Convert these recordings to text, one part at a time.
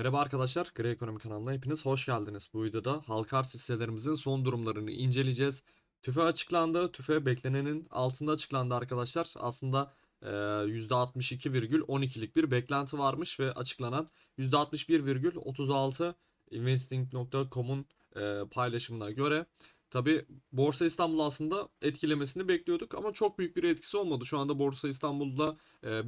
Merhaba arkadaşlar, Grey Ekonomi kanalına hepiniz hoş geldiniz. Bu videoda halka arz hisselerimizin son durumlarını inceleyeceğiz. TÜFE açıklandı. TÜFE beklenenin altında açıklandı arkadaşlar. Aslında e, %62,12'lik bir beklenti varmış ve açıklanan %61,36 investing.com'un paylaşımına göre Tabi Borsa İstanbul aslında etkilemesini bekliyorduk ama çok büyük bir etkisi olmadı. Şu anda Borsa İstanbul'da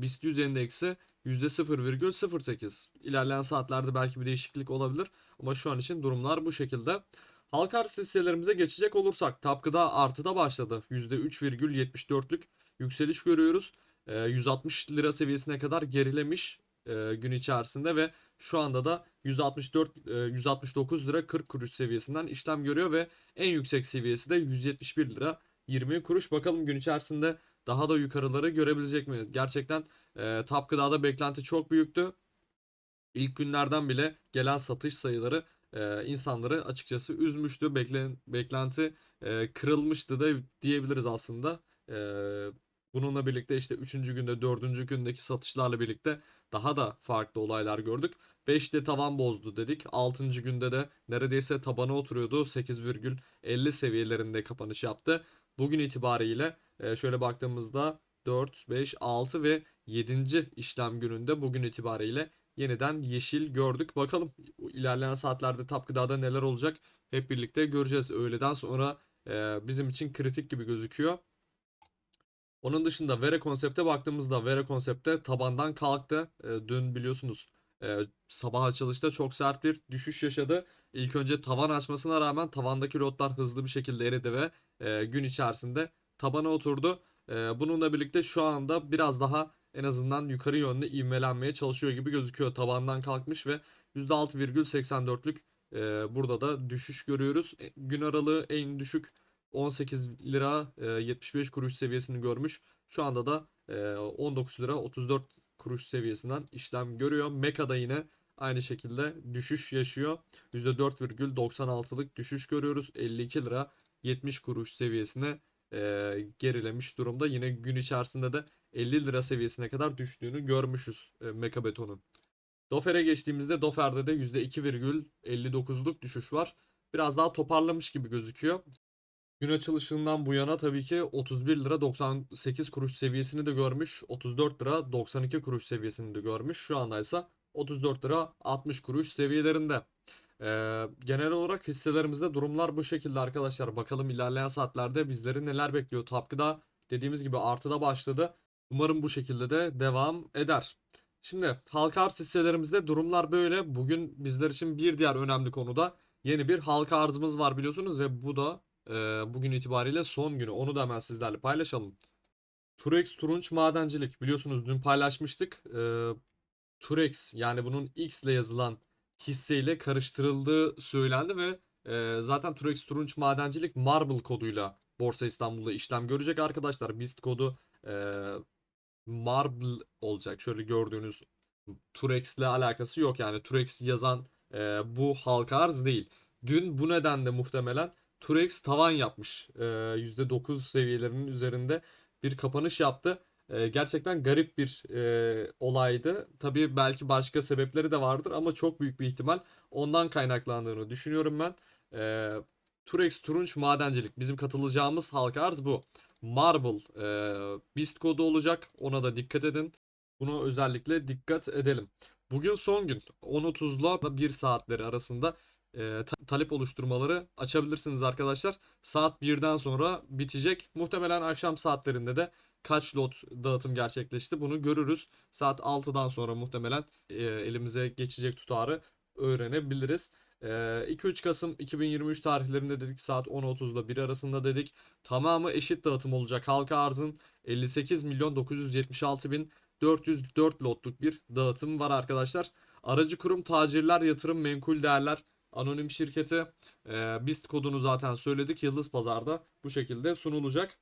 BIST 100 endeksi %0,08. İlerleyen saatlerde belki bir değişiklik olabilir ama şu an için durumlar bu şekilde. Halka arz hisselerimize geçecek olursak Tapkı'da artıda başladı. %3,74'lük yükseliş görüyoruz. E, 160 lira seviyesine kadar gerilemiş e, gün içerisinde ve şu anda da 164 e, 169 lira 40 kuruş seviyesinden işlem görüyor ve en yüksek seviyesi de 171 lira 20 kuruş. Bakalım gün içerisinde daha da yukarıları görebilecek mi? Gerçekten e, Top Gıda'da beklenti çok büyüktü. İlk günlerden bile gelen satış sayıları e, insanları açıkçası üzmüştü. Beklen, beklenti e, kırılmıştı da diyebiliriz aslında. E, bununla birlikte işte 3. günde 4. gündeki satışlarla birlikte daha da farklı olaylar gördük. 5'te tavan bozdu dedik. 6. günde de neredeyse tabana oturuyordu. 8,50 seviyelerinde kapanış yaptı. Bugün itibariyle e, şöyle baktığımızda 4, 5, 6 ve 7. işlem gününde bugün itibariyle yeniden yeşil gördük. Bakalım ilerleyen saatlerde Tap neler olacak hep birlikte göreceğiz. Öğleden sonra e, bizim için kritik gibi gözüküyor. Onun dışında Vere konsepte baktığımızda Vere konsepte tabandan kalktı. E, dün biliyorsunuz e, sabah açılışta çok sert bir düşüş yaşadı. İlk önce tavan açmasına rağmen tavandaki lotlar hızlı bir şekilde eridi ve gün içerisinde tabana oturdu. E, bununla birlikte şu anda biraz daha en azından yukarı yönlü ivmelenmeye çalışıyor gibi gözüküyor. Tabandan kalkmış ve %6,84'lük e, burada da düşüş görüyoruz. E, gün aralığı en düşük 18 lira e, 75 kuruş seviyesini görmüş. Şu anda da e, 19 lira 34 kuruş seviyesinden işlem görüyor. Meka'da yine aynı şekilde düşüş yaşıyor. %4,96'lık düşüş görüyoruz. 52 lira 70 kuruş seviyesine e, gerilemiş durumda. Yine gün içerisinde de 50 lira seviyesine kadar düştüğünü görmüşüz e, Meka Beton'un. Dofer'e geçtiğimizde Dofer'de de %2,59'luk düşüş var. Biraz daha toparlamış gibi gözüküyor. Gün açılışından bu yana tabii ki 31 lira 98 kuruş seviyesini de görmüş. 34 lira 92 kuruş seviyesini de görmüş. Şu anda ise 34 lira 60 kuruş seviyelerinde. Ee, genel olarak hisselerimizde durumlar bu şekilde arkadaşlar. Bakalım ilerleyen saatlerde bizleri neler bekliyor. Tapkıda dediğimiz gibi artıda başladı. Umarım bu şekilde de devam eder. Şimdi halka arz hisselerimizde durumlar böyle. Bugün bizler için bir diğer önemli konuda yeni bir halka arzımız var biliyorsunuz ve bu da e, bugün itibariyle son günü. Onu da hemen sizlerle paylaşalım. Turex Turunç Madencilik biliyorsunuz dün paylaşmıştık. E, Turex yani bunun X ile yazılan hisseyle karıştırıldığı söylendi ve e, zaten Turex Turunç Madencilik Marble koduyla Borsa İstanbul'da işlem görecek arkadaşlar. BIST kodu e, Marble olacak. Şöyle gördüğünüz Turex ile alakası yok yani Turex yazan e, bu halka arz değil. Dün bu nedenle muhtemelen Turex tavan yapmış. E, %9 seviyelerinin üzerinde bir kapanış yaptı. E, gerçekten garip bir e, olaydı. Tabii belki başka sebepleri de vardır ama çok büyük bir ihtimal ondan kaynaklandığını düşünüyorum ben. E, Turex Turunç Madencilik bizim katılacağımız halka arz bu. Marble e, BIST kodu olacak. Ona da dikkat edin. Buna özellikle dikkat edelim. Bugün son gün 10.30'la 1 saatleri arasında e, ta- talep oluşturmaları açabilirsiniz arkadaşlar. Saat 1'den sonra bitecek. Muhtemelen akşam saatlerinde de kaç lot dağıtım gerçekleşti bunu görürüz. Saat 6'dan sonra muhtemelen e, elimize geçecek tutarı öğrenebiliriz. E, 2-3 Kasım 2023 tarihlerinde dedik saat 10.30 ile 1 arasında dedik. Tamamı eşit dağıtım olacak. Halka arzın 58 milyon 976 bin 404 lotluk bir dağıtım var arkadaşlar. Aracı kurum tacirler yatırım menkul değerler anonim şirketi. E, BIST kodunu zaten söyledik. Yıldız Pazar'da bu şekilde sunulacak.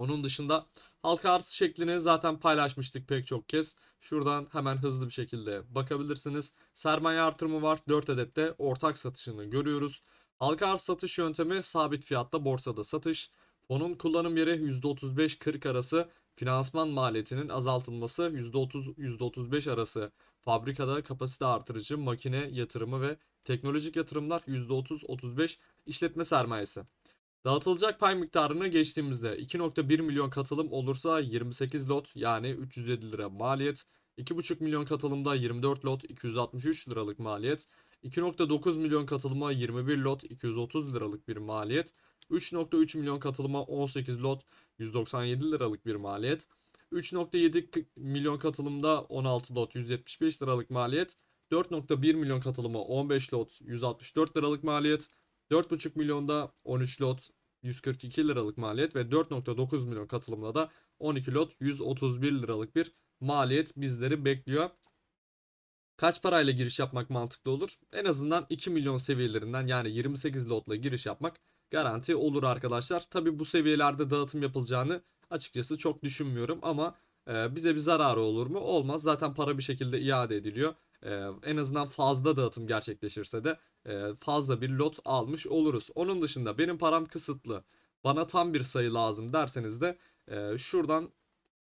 Onun dışında halka arz şeklini zaten paylaşmıştık pek çok kez. Şuradan hemen hızlı bir şekilde bakabilirsiniz. Sermaye artırımı var. 4 adette ortak satışını görüyoruz. Halka arz satış yöntemi sabit fiyatta borsada satış. Fonun kullanım yeri %35-40 arası finansman maliyetinin azaltılması %30 %35 arası fabrikada kapasite artırıcı makine yatırımı ve teknolojik yatırımlar %30-35 işletme sermayesi. Dağıtılacak pay miktarını geçtiğimizde 2.1 milyon katılım olursa 28 lot yani 307 lira maliyet. 2.5 milyon katılımda 24 lot 263 liralık maliyet. 2.9 milyon katılıma 21 lot 230 liralık bir maliyet. 3.3 milyon katılıma 18 lot 197 liralık bir maliyet. 3.7 milyon katılımda 16 lot 175 liralık maliyet. 4.1 milyon katılıma 15 lot 164 liralık maliyet. 4.5 milyonda 13 lot 142 liralık maliyet ve 4.9 milyon katılımda da 12 lot 131 liralık bir maliyet bizleri bekliyor. Kaç parayla giriş yapmak mantıklı olur? En azından 2 milyon seviyelerinden yani 28 lotla giriş yapmak garanti olur arkadaşlar. Tabi bu seviyelerde dağıtım yapılacağını açıkçası çok düşünmüyorum ama e, bize bir zararı olur mu? Olmaz. Zaten para bir şekilde iade ediliyor. E, en azından fazla dağıtım gerçekleşirse de e, fazla bir lot almış oluruz. Onun dışında benim param kısıtlı. Bana tam bir sayı lazım derseniz de e, şuradan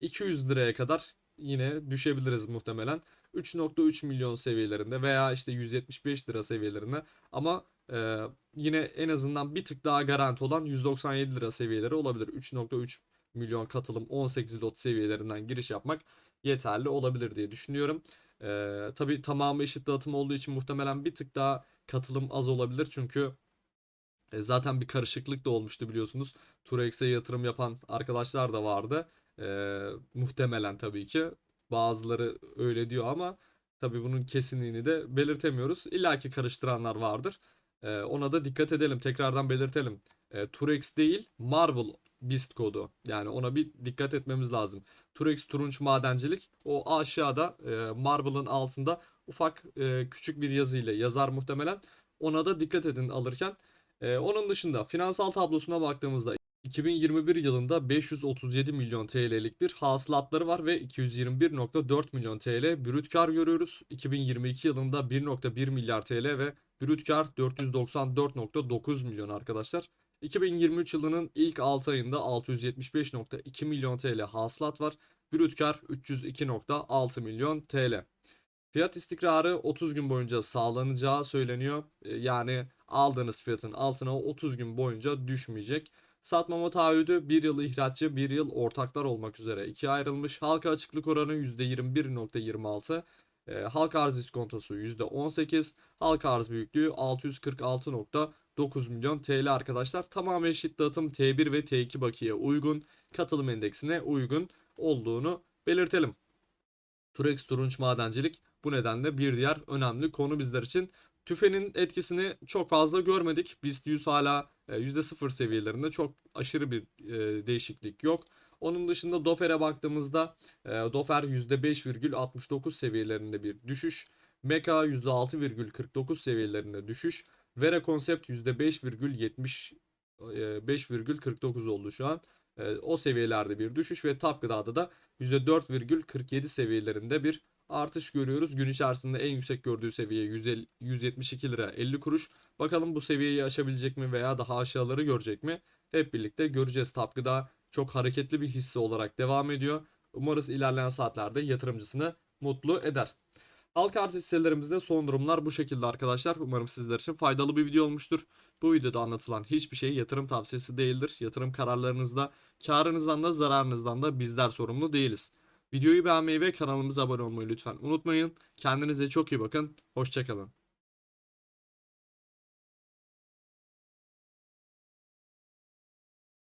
200 liraya kadar yine düşebiliriz muhtemelen. 3.3 milyon seviyelerinde veya işte 175 lira seviyelerinde ama e, yine en azından bir tık daha garanti olan 197 lira seviyeleri olabilir. 3.3 milyon katılım 18 lot seviyelerinden giriş yapmak yeterli olabilir diye düşünüyorum. E, tabii tamamı eşit dağıtım olduğu için muhtemelen bir tık daha katılım az olabilir çünkü e, zaten bir karışıklık da olmuştu biliyorsunuz. Turex'e yatırım yapan arkadaşlar da vardı. E, muhtemelen tabii ki. Bazıları öyle diyor ama tabii bunun kesinliğini de belirtemiyoruz. İlla ki karıştıranlar vardır. E, ona da dikkat edelim. Tekrardan belirtelim. E, Turex değil Marble BIST kodu. Yani ona bir dikkat etmemiz lazım. Turex Turunç Madencilik o aşağıda e, Marble'ın altında ufak e, küçük bir yazıyla yazar muhtemelen. Ona da dikkat edin alırken. E, onun dışında finansal tablosuna baktığımızda 2021 yılında 537 milyon TL'lik bir hasılatları var ve 221.4 milyon TL brüt kar görüyoruz. 2022 yılında 1.1 milyar TL ve brüt kar 494.9 milyon arkadaşlar. 2023 yılının ilk 6 ayında 675.2 milyon TL hasılat var. Brüt kar 302.6 milyon TL. Fiyat istikrarı 30 gün boyunca sağlanacağı söyleniyor. E, Yani aldığınız fiyatın altına 30 gün boyunca düşmeyecek. Satmama taahhüdü 1 yıl ihraççı 1 yıl ortaklar olmak üzere ikiye ayrılmış. Halka açıklık oranı %21.26. E, halka arz iskontosu %18. Halka arz büyüklüğü 646.9 milyon TL arkadaşlar. Tamamen eşit dağıtım T1 ve T2 bakiye uygun. Katılım endeksine uygun olduğunu belirtelim. Turex Turunç Madencilik bu nedenle bir diğer önemli konu bizler için. TÜFE'nin etkisini çok fazla görmedik. BIST 100 hala e, %0 seviyelerinde çok aşırı bir e, değişiklik yok. Onun dışında Dofer'e baktığımızda e, Dofer %5,69 seviyelerinde bir düşüş. Meka %6,49 seviyelerinde düşüş. Vera Concept %5,70 5,49 oldu şu an. E, O seviyelerde bir düşüş ve Tap Gıda'da da %4,47 seviyelerinde bir artış görüyoruz. Gün içerisinde en yüksek gördüğü seviye 150 172 lira 50 kuruş. Bakalım bu seviyeyi aşabilecek mi veya daha aşağıları görecek mi? Hep birlikte göreceğiz. Tap Gıda çok hareketli bir hisse olarak devam ediyor. Umarız ilerleyen saatlerde yatırımcısını mutlu eder. Halka arz hisselerimizde son durumlar bu şekilde arkadaşlar. Umarım sizler için faydalı bir video olmuştur. Bu videoda anlatılan hiçbir şey yatırım tavsiyesi değildir. Yatırım kararlarınızda karınızdan da zararınızdan da bizler sorumlu değiliz. Videoyu beğenmeyi ve kanalımıza abone olmayı lütfen unutmayın. Kendinize çok iyi bakın. Hoşçakalın.